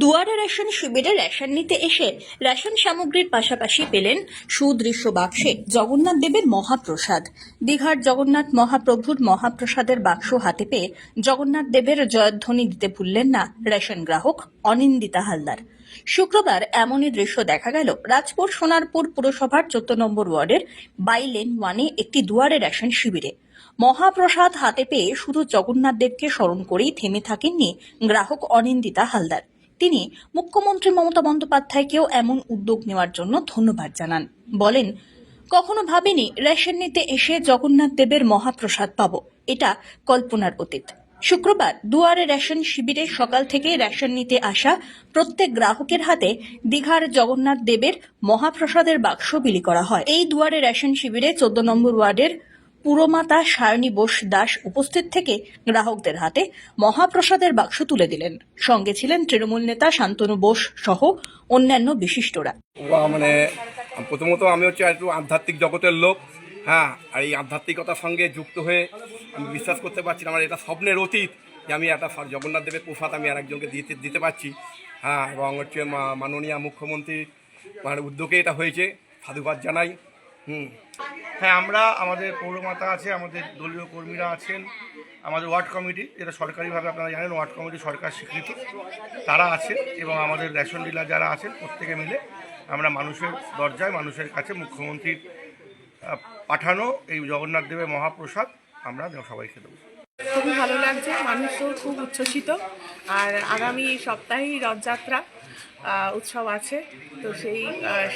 দুয়ারে রেশন শিবিরে রেশন নিতে এসে রেশন সামগ্রীর পাশাপাশি পেলেন সুদৃশ্য বাক্সে জগন্নাথ দেবের মহাপ্রসাদ। দীঘার জগন্নাথ মহাপ্রভুর মহাপ্রসাদের বাক্স হাতে পেয়ে জগন্নাথ দেবের জয়ধ্বনি দিতে ভুললেন না রেশন গ্রাহক অনিন্দিতা হালদার। শুক্রবার এমনই দৃশ্য দেখা গেল রাজপুর সোনারপুর পুরসভার চোদ্দ নম্বর ওয়ার্ডের বাইলেন ওয়ানে একটি দুয়ারে রেশন শিবিরে। মহাপ্রসাদ হাতে পেয়ে শুধু জগন্নাথ দেবকে স্মরণ করেই থেমে থাকেননি গ্রাহক অনিন্দিতা হালদার। তিনি মুখ্যমন্ত্রী মমতা বন্দ্যোপাধ্যায়কেও এমন উদ্যোগ নেওয়ার জন্য ধন্যবাদ জানান। বলেন, কখনো ভাবিনি রেশন নিতে এসে জগন্নাথ দেবের মহাপ্রসাদ পাবো। এটা কল্পনার অতীত। শুক্রবার দুয়ারে রেশন শিবিরে সকাল থেকে রেশন নিতে আসা প্রত্যেক গ্রাহকের হাতে দীঘার জগন্নাথ দেবের মহাপ্রসাদের বাক্স বিলি করা হয়। এই দুয়ারে রেশন শিবিরে চোদ্দ নম্বর ওয়ার্ডের পুরমাতা সায়নী বোস দাস উপস্থিত থেকে গ্রাহকদের হাতে মহাপ্রসাদের বাক্স তুলে দিলেন। সঙ্গে ছিলেন তৃণমূল নেতা শান্তনু বোস সহ অন্যান্য বিশিষ্টরা। মানে প্রথমত আমি হচ্ছে একটু আধ্যাত্মিক জগতের লোক হ্যাঁ আর এই আধ্যাত্মিকতার সঙ্গে যুক্ত হয়ে আমি বিশ্বাস করতে পারছি আমার এটা স্বপ্নের অতীত যে আমি একটা জগন্নাথ দেবের প্রসাদ আমি আরেকজনকে দিতে দিতে পারছি। হ্যাঁ এবং হচ্ছে মাননীয় মুখ্যমন্ত্রীর মানে উদ্যোগে এটা হয়েছে, সাধুবাদ জানাই। হুম। হ্যাঁ আমরা আমাদের পৌরমাতা আছে, আমাদের দলীয় কর্মীরা আছেন, আমাদের ওয়ার্ড কমিটি, যেটা সরকারিভাবে আপনারা জানেন, ওয়ার্ড কমিটি সরকার স্বীকৃত। তারা আছে এবং আমাদের রেশন ডিলার যারা আছেন, প্রত্যেকে মিলে আমরা মানুষের দরজায়, মানুষের কাছে মুখ্যমন্ত্রীর পাঠানো এই জগন্নাথ দেবের মহাপ্রসাদ আমরা সবাইকে দেবো। খুবই ভালো লাগছে মানুষ খুব উচ্ছ্বসিত। আর আগামী সপ্তাহেই রথযাত্রা উৎসব আছে। তো সেই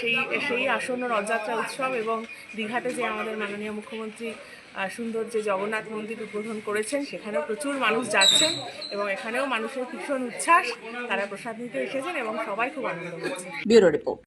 সেই সেই আসন্ন রথযাত্রা উৎসব এবং দীঘাতে যে আমাদের মাননীয় মুখ্যমন্ত্রী সুন্দর যে জগন্নাথ মন্দির উদ্বোধন করেছেন, সেখানেও প্রচুর মানুষ যাচ্ছেন এবং এখানেও মানুষের ভীষণ উচ্ছ্বাস। তারা প্রসাদ নিতে এসেছেন এবং সবাই খুব আনন্দ করছেন। Bureau report.